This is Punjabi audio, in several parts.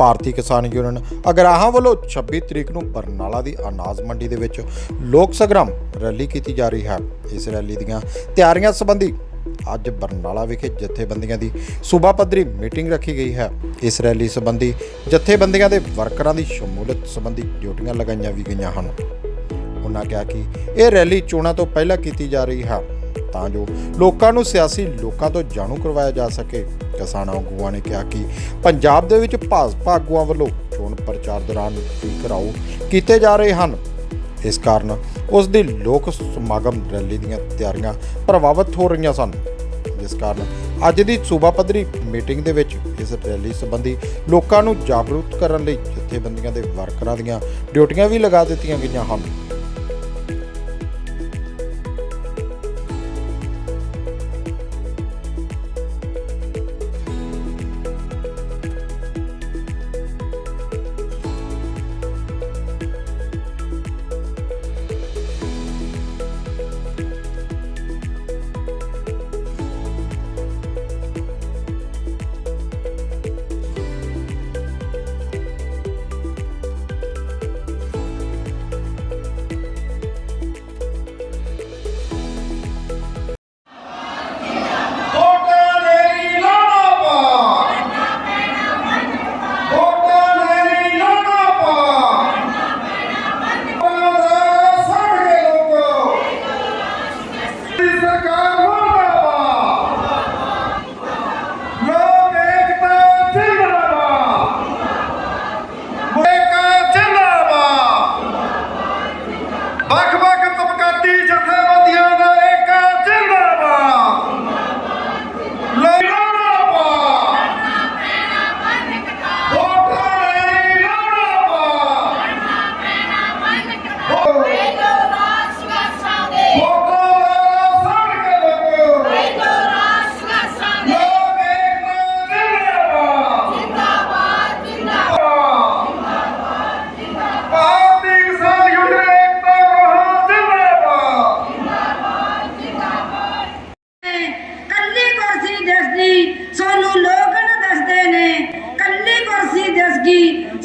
ਭਾਰਤੀ ਕਿਸਾਨ ਯੂਨੀਅਨ ਅਗਰਾਹਾਂ ਵੱਲੋਂ 26 ਤਰੀਕ ਨੂੰ ਬਰਨਾਲਾ ਦੀ ਅਨਾਜ ਮੰਡੀ ਦੇ ਵਿੱਚ ਲੋਕ ਸੰਗਰਾਮ ਰੈਲੀ ਕੀਤੀ ਜਾ ਰਹੀ ਹੈ। ਇਸ ਰੈਲੀ ਦੀਆਂ ਤਿਆਰੀਆਂ ਸੰਬੰਧੀ ਅੱਜ ਬਰਨਾਲਾ ਵਿਖੇ ਜਥੇਬੰਦੀਆਂ ਦੀ ਸੂਬਾ ਪੱਧਰੀ ਮੀਟਿੰਗ ਰੱਖੀ ਗਈ ਹੈ। ਇਸ ਰੈਲੀ ਸੰਬੰਧੀ ਜਥੇਬੰਦੀਆਂ ਦੇ ਵਰਕਰਾਂ ਦੀ ਸ਼ਮੂਲੀਅਤ ਸੰਬੰਧੀ ਡਿਊਟੀਆਂ ਲਗਾਈਆਂ ਵੀ ਗਈਆਂ ਹਨ। ਉਹਨਾਂ ਕਿਹਾ ਕਿ ਇਹ ਰੈਲੀ ਚੋਣਾਂ ਤੋਂ ਪਹਿਲਾਂ ਕੀਤੀ ਜਾ ਰਹੀ ਹੈ। ਤਾਂ ਜੋ ਲੋਕਾਂ ਨੂੰ ਸਿਆਸੀ ਲੋਕਾਂ ਤੋਂ ਜਾਣੂ ਕਰਵਾਇਆ ਜਾ ਸਕੇ। ਕਿਸਾਨ ਆਗੂਆਂ ਨੇ ਕਿਹਾ ਕਿ ਪੰਜਾਬ ਦੇ ਵਿੱਚ ਭਾਜਪਾ ਆਗੂਆਂ ਵੱਲੋਂ ਚੋਣ ਪ੍ਰਚਾਰ ਦੌਰਾਨ ਵੀ ਘਰਾਓ ਕੀਤੇ ਜਾ ਰਹੇ ਹਨ। ਇਸ ਕਾਰਨ ਉਸ ਦੀ ਲੋਕ ਸਮਾਗਮ ਰੈਲੀ ਦੀਆਂ ਤਿਆਰੀਆਂ ਪ੍ਰਭਾਵਿਤ ਹੋ ਰਹੀਆਂ ਸਨ। ਜਿਸ ਕਾਰਨ ਅੱਜ ਦੀ ਸੂਬਾ ਪੱਧਰੀ ਮੀਟਿੰਗ ਦੇ ਵਿੱਚ ਇਸ ਰੈਲੀ ਸੰਬੰਧੀ ਲੋਕਾਂ ਨੂੰ ਜਾਗਰੂਕ ਕਰਨ ਲਈ ਜਥੇਬੰਦੀਆਂ ਦੇ ਵਰਕਰਾਂ ਦੀਆਂ ਡਿਊਟੀਆਂ ਵੀ ਲਗਾ ਦਿੱਤੀਆਂ ਗਈਆਂ ਹਨ। ਤਬਕਾਤੀ ਜਥੇਬੰਦੀਆਂ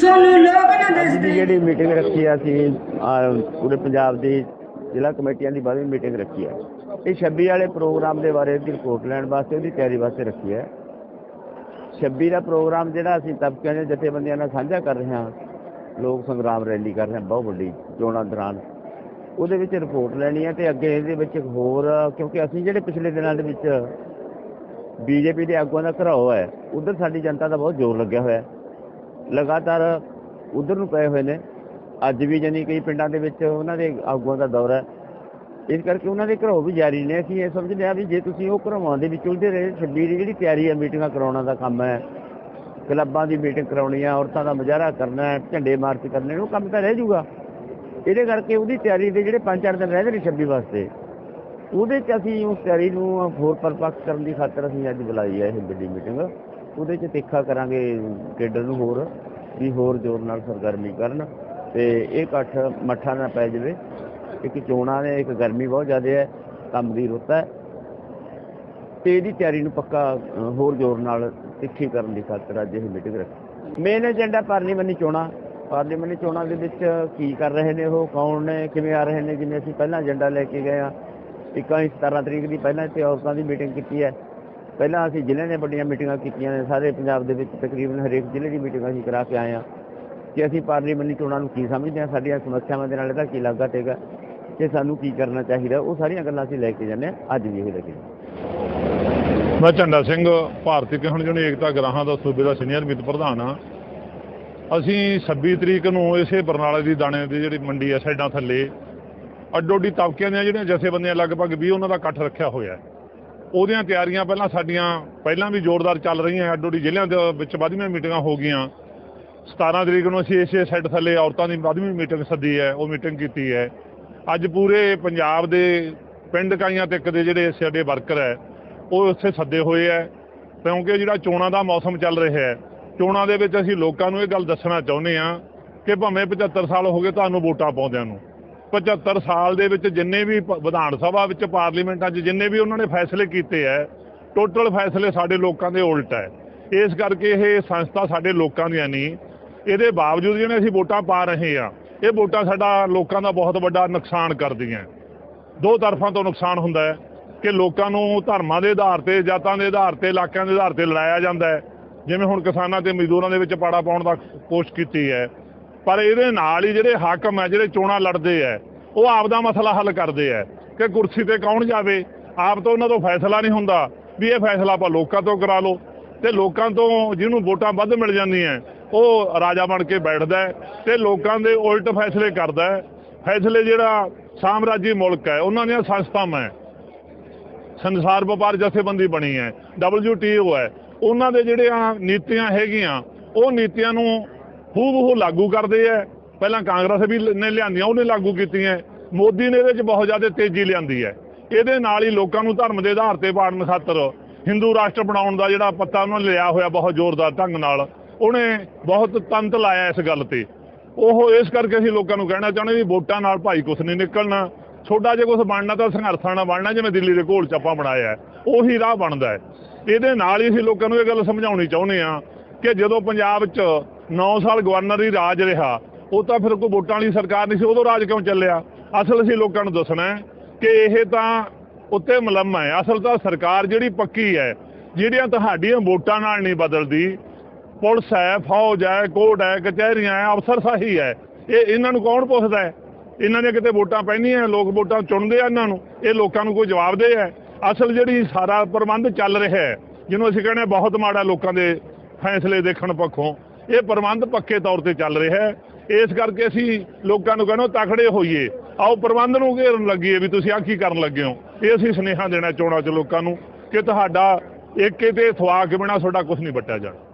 ਸੋਨੂੰ ਲੋਕ ਨਾ ਅੱਜ ਦੀ ਦੱਸਦੇ ਜਿਹੜੀ ਮੀਟਿੰਗ ਰੱਖੀ ਆ ਅਸੀਂ ਆਹ, ਪੂਰੇ ਪੰਜਾਬ ਦੀ ਜ਼ਿਲ੍ਹਾ ਕਮੇਟੀਆਂ ਦੀ ਬਾਅਦ ਮੀਟਿੰਗ ਰੱਖੀ ਹੈ ਇਹ 26 ਵਾਲੇ ਪ੍ਰੋਗਰਾਮ ਦੇ ਬਾਰੇ ਦੀ ਰਿਪੋਰਟ ਲੈਣ ਵਾਸਤੇ ਉਹਦੀ ਤਿਆਰੀ ਵਾਸਤੇ ਰੱਖੀ ਹੈ 26 ਦਾ ਪ੍ਰੋਗਰਾਮ ਜਿਹੜਾ ਅਸੀਂ ਤਬਕਿਆਂ ਦੇ ਜਥੇਬੰਦੀਆਂ ਨਾਲ ਸਾਂਝਾ ਕਰ ਰਹੇ ਹਾਂ ਲੋਕ ਸੰਗਰਾਮ ਰੈਲੀ ਕਰ ਰਹੇ ਹਾਂ ਬਹੁਤ ਵੱਡੀ ਚੋਣਾਂ ਦੌਰਾਨ। ਉਹਦੇ ਵਿੱਚ ਰਿਪੋਰਟ ਲੈਣੀ ਹੈ ਤੇ ਅੱਗੇ ਇਹਦੇ ਵਿੱਚ ਇੱਕ ਹੋਰ ਕਿਉਂਕਿ ਅਸੀਂ ਜਿਹੜੇ ਪਿਛਲੇ ਦਿਨਾਂ ਦੇ ਵਿੱਚ ਬੀਜੇਪੀ ਦੇ ਆਗੂਆਂ ਦਾ ਘਰਾਓ ਹੈ ਉਧਰ ਸਾਡੀ ਜਨਤਾ ਦਾ ਬਹੁਤ ਜ਼ੋਰ ਲੱਗਿਆ ਹੋਇਆ ਹੈ। ਲਗਾਤਾਰ ਉਧਰ ਨੂੰ ਪਏ ਹੋਏ ਨੇ। ਅੱਜ ਵੀ ਜਾਨੀ ਕਈ ਪਿੰਡਾਂ ਦੇ ਵਿੱਚ ਉਹਨਾਂ ਦੇ ਆਗੂਆਂ ਦਾ ਦੌਰਾ ਹੈ। ਇਸ ਕਰਕੇ ਉਹਨਾਂ ਦੇ ਘਰੋਂ ਵੀ ਜਾਰੀ ਨੇ। ਅਸੀਂ ਇਹ ਸਮਝਦੇ ਹਾਂ ਵੀ ਜੇ ਤੁਸੀਂ ਉਹ ਘਰੋਂ ਦੇ ਵਿੱਚ ਉਲਝੇ ਰਹੇ 26 ਦੀ ਜਿਹੜੀ ਤਿਆਰੀ ਹੈ, ਮੀਟਿੰਗਾਂ ਕਰਾਉਣਾ ਦਾ ਕੰਮ ਹੈ, ਕਲੱਬਾਂ ਦੀ ਮੀਟਿੰਗ ਕਰਾਉਣੀ ਹੈ ਔਰਤਾਂ ਦਾ ਮੁਜ਼ਾਹਰਾ ਕਰਨਾ ਹੈ, ਝੰਡੇ ਮਾਰਚ ਕਰਨੇ ਉਹ ਕੰਮ ਤਾਂ ਰਹਿ ਜੂਗਾ ਇਹਦੇ ਕਰਕੇ ਉਹਦੀ ਤਿਆਰੀ ਦੇ ਜਿਹੜੇ 5-4 ਦਿਨ ਰਹਿ ਗਏ ਛੱਬੀ ਵਾਸਤੇ। ਉਹਦੇ 'ਚ ਅਸੀਂ ਉਸ ਤਿਆਰੀ ਨੂੰ ਹੋਰ ਪਰਪੱਕ ਕਰਨ ਦੀ ਖਾਤਰ ਅਸੀਂ ਅੱਜ ਬੁਲਾਈ ਹੈ ਇਹ ਵੱਡੀ ਮੀਟਿੰਗ। ਉਹਦੇ 'ਚ ਤਿੱਖਾ ਕਰਾਂਗੇ ਕੇਡਰ ਨੂੰ ਹੋਰ, ਵੀ ਹੋਰ ਜ਼ੋਰ ਨਾਲ ਸਰਗਰਮੀ ਕਰਨ ਤੇ ਇਹ ਇਕੱਠ ਮੱਠਾ ਨਾ ਪੈ ਜਾਵੇ। ਇੱਕ ਚੋਣਾਂ ਨੇ, ਇੱਕ ਗਰਮੀ ਬਹੁਤ ਜ਼ਿਆਦਾ ਹੈ, ਕੰਮ ਦੀ ਰੁੱਤ ਹੈ। ਤੇ ਇਹਦੀ ਤਿਆਰੀ ਨੂੰ ਪੱਕਾ ਹੋਰ ਜ਼ੋਰ ਨਾਲ ਤਿੱਖੀ ਕਰਨ ਦੀ ਖਾਤਰ ਅੱਜ ਇਹ ਮੀਟਿੰਗ ਰੱਖੀ। ਮੇਨ ਏਜੰਡਾ ਪਾਰਲੀਮੈਂਟੀ ਚੋਣਾਂ। ਪਾਰਲੀਮੈਂਟੀ ਚੋਣਾਂ ਦੇ ਵਿੱਚ ਕੀ ਕਰ ਰਹੇ ਨੇ ਉਹ, ਕੌਣ ਨੇ, ਕਿਵੇਂ ਆ ਰਹੇ ਨੇ, ਜਿਵੇਂ ਅਸੀਂ ਪਹਿਲਾਂ ਏਜੰਡਾ ਲੈ ਕੇ ਗਏ ਆ ਇੱਕਾਈ 17 ਤਰੀਕ ਦੀ ਪਹਿਲਾਂ ਇੱਥੇ ਔਰਤਾਂ ਦੀ ਮੀਟਿੰਗ ਕੀਤੀ ਹੈ। ਪਹਿਲਾਂ ਅਸੀਂ ਜ਼ਿਲ੍ਹੇ ਨੇ ਵੱਡੀਆਂ ਮੀਟਿੰਗਾਂ ਕੀਤੀਆਂ ਨੇ, ਸਾਰੇ ਪੰਜਾਬ ਦੇ ਵਿੱਚ ਤਕਰੀਬਨ ਹਰੇਕ ਜ਼ਿਲ੍ਹੇ ਦੀ ਮੀਟਿੰਗ ਅਸੀਂ ਕਰਾ ਕੇ ਆਏ ਆ ਕਿ ਅਸੀਂ ਪਾਰਲੀਮੈਂਟੀ ਚੋਣਾਂ ਨੂੰ ਕੀ ਸਮਝਦੇ ਹਾਂ, ਸਾਡੀਆਂ ਸਮੱਸਿਆਵਾਂ ਦੇ ਨਾਲ ਇਹਦਾ ਕੀ ਲਾਗਾ ਹੈਗਾ ਤੇ ਸਾਨੂੰ ਕੀ ਕਰਨਾ ਚਾਹੀਦਾ, ਉਹ ਸਾਰੀਆਂ ਗੱਲਾਂ ਅਸੀਂ ਲੈ ਕੇ ਜਾਂਦੇ ਹਾਂ, ਅੱਜ ਵੀ ਇਹ ਲੈ ਕੇ ਮੈਂ ਝੰਡਾ ਸਿੰਘ, ਭਾਰਤੀ ਕਿਸਾਨ ਯੂਨੀਅਨ ਏਕਤਾ ਗ੍ਰਾਹਾਂ ਦਾ ਸੂਬੇ ਦਾ ਸੀਨੀਅਰ ਮਿੱਤ ਪ੍ਰਧਾਨ ਆ ਅਸੀਂ 26 ਤਰੀਕ ਨੂੰ ਇਸੇ ਬਰਨਾਲੇ ਦੀ ਦਾਣੇ ਦੀ ਜਿਹੜੀ ਮੰਡੀ ਆ ਸਾਈਡਾਂ ਥੱਲੇ ਅੱਡੋ ਅੱਡੀ ਤਬਕਿਆਂ ਦੀਆਂ ਜਿਹੜੀਆਂ ਜਥੇਬੰਦੀਆਂ ਲਗਭਗ 20 ਉਹਨਾਂ ਦਾ ਇਕੱਠ ਰੱਖਿਆ ਹੋਇਆ ਹੈ। ਉਹਦੀਆਂ ਤਿਆਰੀਆਂ ਪਹਿਲਾਂ ਸਾਡੀਆਂ, ਪਹਿਲਾਂ ਵੀ ਜ਼ੋਰਦਾਰ ਚੱਲ ਰਹੀਆਂ ਅੱਡੋ ਅੱਡੀ ਜ਼ਿਲ੍ਹਿਆਂ ਦੇ ਵਿੱਚ ਵੱਧਵੀਆਂ ਮੀਟਿੰਗਾਂ ਹੋ ਗਈਆਂ। 17 ਤਰੀਕ ਨੂੰ ਅਸੀਂ ਇਸੇ ਸੈੱਟ ਥੱਲੇ ਔਰਤਾਂ ਦੀ ਵੱਧਵੀਂ ਮੀਟਿੰਗ ਸੱਦੀ ਹੈ, ਉਹ ਮੀਟਿੰਗ ਕੀਤੀ ਹੈ। ਅੱਜ ਪੂਰੇ ਪੰਜਾਬ ਦੇ ਪਿੰਡ ਕਾਈਆਂ ਤੱਕ ਦੇ ਜਿਹੜੇ ਸਾਡੇ ਵਰਕਰ ਹੈ, ਉਹ ਉੱਥੇ ਸੱਦੇ ਹੋਏ ਹੈ। ਕਿਉਂਕਿ ਜਿਹੜਾ ਚੋਣਾਂ ਦਾ ਮੌਸਮ ਚੱਲ ਰਿਹਾ ਹੈ, ਚੋਣਾਂ ਦੇ ਵਿੱਚ ਅਸੀਂ ਲੋਕਾਂ ਨੂੰ ਇਹ ਗੱਲ ਦੱਸਣਾ ਚਾਹੁੰਦੇ ਆ ਕਿ ਭਾਵੇਂ 75 ਸਾਲ ਹੋ ਗਏ ਤੁਹਾਨੂੰ ਵੋਟਾਂ ਪਾਉਂਦਿਆਂ ਨੂੰ 75 ਸਾਲ ਦੇ ਵਿੱਚ ਜਿੰਨੇ ਵੀ ਪ- ਵਿਧਾਨ ਸਭਾ ਵਿੱਚ ਪਾਰਲੀਮੈਂਟਾਂ 'ਚ ਜਿੰਨੇ ਵੀ ਉਹਨਾਂ ਨੇ ਫੈਸਲੇ ਕੀਤੇ ਹੈ ਟੋਟਲ ਫੈਸਲੇ ਸਾਡੇ ਲੋਕਾਂ ਦੇ ਉਲਟ ਹੈ ਇਸ ਕਰਕੇ ਇਹ ਸੰਸਥਾ ਸਾਡੇ ਲੋਕਾਂ ਦੀਆਂ ਨਹੀਂ, ਇਹਦੇ ਬਾਵਜੂਦ ਜਿਹੜੇ ਅਸੀਂ ਵੋਟਾਂ ਪਾ ਰਹੇ ਆ, ਇਹ ਵੋਟਾਂ ਸਾਡਾ ਲੋਕਾਂ ਦਾ ਬਹੁਤ ਵੱਡਾ ਨੁਕਸਾਨ ਕਰਦੀਆਂ ਦੋ ਤਰਫਾਂ ਤੋਂ ਨੁਕਸਾਨ ਹੁੰਦਾ ਹੈ ਕਿ ਲੋਕਾਂ ਨੂੰ ਧਰਮਾਂ ਦੇ ਆਧਾਰ ਤੇ, ਜਾਤਾਂ ਦੇ ਆਧਾਰ ਤੇ, ਇਲਾਕਿਆਂ ਦੇ ਆਧਾਰ ਤੇ ਲੜਾਇਆ ਜਾਂਦਾ ਹੈ ਜਿਵੇਂ ਹੁਣ ਕਿਸਾਨਾਂ ਤੇ ਮਜ਼ਦੂਰਾਂ ਦੇ ਵਿੱਚ ਪਾੜਾ ਪਾਉਣ ਦਾ ਕੋਸ਼ਿਸ਼ ਕੀਤੀ ਹੈ ਪਰ ਇਹਦੇ ਨਾਲ ਹੀ ਜਿਹੜੇ ਹਾਕਮ ਹੈ, ਜਿਹੜੇ ਚੋਣਾਂ ਲੜਦੇ ਹੈ, ਉਹ ਆਪ ਦਾ ਮਸਲਾ ਹੱਲ ਕਰਦੇ ਹੈ ਕਿ ਕੁਰਸੀ ਤੇ ਕੌਣ ਜਾਵੇ। ਆਪ ਤੋਂ ਉਹਨਾਂ ਤੋਂ ਫੈਸਲਾ ਨਹੀਂ ਹੁੰਦਾ ਵੀ ਇਹ ਫੈਸਲਾ ਆਪਾਂ ਲੋਕਾਂ ਤੋਂ ਕਰਾ ਲਓ। ਤੇ ਲੋਕਾਂ ਤੋਂ ਜਿਹਨੂੰ ਵੋਟਾਂ ਵੱਧ ਮਿਲ ਜਾਂਦੀਆਂ, ਉਹ ਰਾਜਾ ਬਣ ਕੇ ਬੈਠਦਾ ਹੈ ਤੇ ਲੋਕਾਂ ਦੇ ਉਲਟ ਫੈਸਲੇ ਕਰਦਾ ਫੈਸਲੇ ਜਿਹੜਾ ਸਾਮਰਾਜੀ ਮੁਲਕ ਹੈ, ਉਹਨਾਂ ਦੀਆਂ ਸੰਸਥਾਵਾਂ ਹੈ। ਸੰਸਾਰ ਵਪਾਰ ਜਥੇਬੰਦੀ ਬਣੀ ਹੈ WTO ਹੈ। ਉਹਨਾਂ ਦੇ ਜਿਹੜੀਆਂ ਨੀਤੀਆਂ ਹੈਗੀਆਂ, ਉਹ ਨੀਤੀਆਂ ਨੂੰ ਹੂਬਹੂ ਲਾਗੂ ਕਰਦੇ ਹੈ ਪਹਿਲਾਂ ਕਾਂਗਰਸ ਵੀ ਨੇ ਲਿਆਂਦੀਆਂ, ਉਹਨੇ ਲਾਗੂ ਕੀਤੀਆਂ ਮੋਦੀ ਨੇ ਇਹਦੇ 'ਚ ਬਹੁਤ ਜ਼ਿਆਦਾ ਤੇਜ਼ੀ ਲਿਆਂਦੀ ਹੈ ਇਹਦੇ ਨਾਲ ਹੀ ਲੋਕਾਂ ਨੂੰ ਧਰਮ ਦੇ ਆਧਾਰ ਤੇ ਪਾੜਨ ਖਾਤਰ ਹਿੰਦੂ ਰਾਸ਼ਟਰ ਬਣਾਉਣ ਦਾ ਜਿਹੜਾ ਪੱਤਾ ਉਹਨਾਂ ਨੇ ਲਿਆ ਹੋਇਆ ਬਹੁਤ ਜ਼ੋਰਦਾਰ ਢੰਗ ਨਾਲ, ਉਹਨੇ ਬਹੁਤ ਤੰਤ ਲਾਇਆ ਇਸ ਗੱਲ ਤੇ। ਉਹ ਇਸ ਕਰਕੇ ਅਸੀਂ ਲੋਕਾਂ ਨੂੰ ਕਹਿਣਾ ਚਾਹੁੰਦੇ ਵੀ ਵੋਟਾਂ ਨਾਲ ਭਾਈ ਕੁਛ ਨਹੀਂ ਨਿਕਲਣਾ। ਛੋਟਾ ਜੇ ਕੁਛ ਬਣਨਾ ਤਾਂ ਸੰਘਰਸ਼ਾਂ ਨਾਲ ਬਣਨਾ, ਜਿਵੇਂ ਦਿੱਲੀ ਦੇ ਘੋਲ ਚੱਪਾ ਬਣਾਇਆ ਉਹੀ ਰਾਹ ਬਣਦਾ ਹੈ ਇਹਦੇ ਨਾਲ ਹੀ ਅਸੀਂ ਲੋਕਾਂ ਨੂੰ ਇਹ ਗੱਲ ਸਮਝਾਉਣੀ ਚਾਹੁੰਦੇ ਆ ਕਿ ਜਦੋਂ ਪੰਜਾਬ 'ਚ 9 ਸਾਲ ਗਵਰਨਰ ਹੀ ਰਾਜ ਰਿਹਾ, ਉਹ ਤਾਂ ਫਿਰ ਕੋਈ ਵੋਟਾਂ ਵਾਲੀ ਸਰਕਾਰ ਨਹੀਂ ਸੀ, ਉਦੋਂ ਰਾਜ ਕਿਉਂ ਚੱਲਿਆ? ਅਸਲ ਅਸੀਂ ਲੋਕਾਂ ਨੂੰ ਦੱਸਣਾ ਕਿ ਇਹ ਤਾਂ ਉੱਤੇ ਮਲਮ ਹੈ। ਅਸਲ ਤਾਂ ਸਰਕਾਰ ਜਿਹੜੀ ਪੱਕੀ ਹੈ, ਜਿਹੜੀਆਂ ਤੁਹਾਡੀਆਂ ਵੋਟਾਂ ਨਾਲ ਨਹੀਂ ਬਦਲਦੀ, ਪੁਲਿਸ ਹੈ, ਫੌਜ ਹੈ, ਕੋਰਟ ਹੈ, ਕਚਹਿਰੀਆਂ ਹੈ ਅਫਸਰ ਸਾਹੀ ਹੈ, ਇਹ ਇਹਨਾਂ ਨੂੰ ਕੌਣ ਪੁੱਛਦਾ ਹੈ? ਇਹਨਾਂ ਦੀਆਂ ਕਿਤੇ ਵੋਟਾਂ ਪੈਂਦੀਆਂ, ਲੋਕ ਵੋਟਾਂ ਚੁਣਦੇ ਆ ਇਹਨਾਂ ਨੂੰ, ਇਹ ਲੋਕਾਂ ਨੂੰ ਕੋਈ ਜਵਾਬ ਦੇ ਹੈ? ਅਸਲ ਜਿਹੜੀ ਸਾਰਾ ਪ੍ਰਬੰਧ ਚੱਲ ਰਿਹਾ ਹੈ, ਜਿਹਨੂੰ ਅਸੀਂ ਕਹਿੰਦੇ ਬਹੁਤ ਮਾੜਾ ਲੋਕਾਂ ਦੇ ਫੈਸਲੇ ਦੇਖਣ ਪੱਖੋਂ ਇਹ ਪ੍ਰਬੰਧ ਪੱਕੇ ਤੌਰ ਤੇ ਚੱਲ ਰਿਹਾ ਹੈ। ਇਸ ਕਰਕੇ ਅਸੀਂ ਲੋਕਾਂ ਨੂੰ ਕਹਿੰਦੇ ਤਖੜੇ ਹੋਈਏ। ਆਓ ਪ੍ਰਬੰਧ ਨੂੰ ਘੇਰਨ ਲੱਗੀਏ ਵੀ ਤੁਸੀਂ ਆ ਕੀ ਕਰਨ ਲੱਗੇ ਹੋ। ਇਹ ਅਸੀਂ ਸੁਨੇਹਾ ਦੇਣਾ ਚੋਣਾਂ 'ਚ ਲੋਕਾਂ ਨੂੰ ਕਿ ਤੁਹਾਡਾ ਏਕੇ ਤੇ ਥਵਾ ਕੇ ਬਿਨਾ ਤੁਹਾਡਾ ਕੁਝ ਨਹੀਂ ਵੱਟਿਆ ਜਾਣਾ।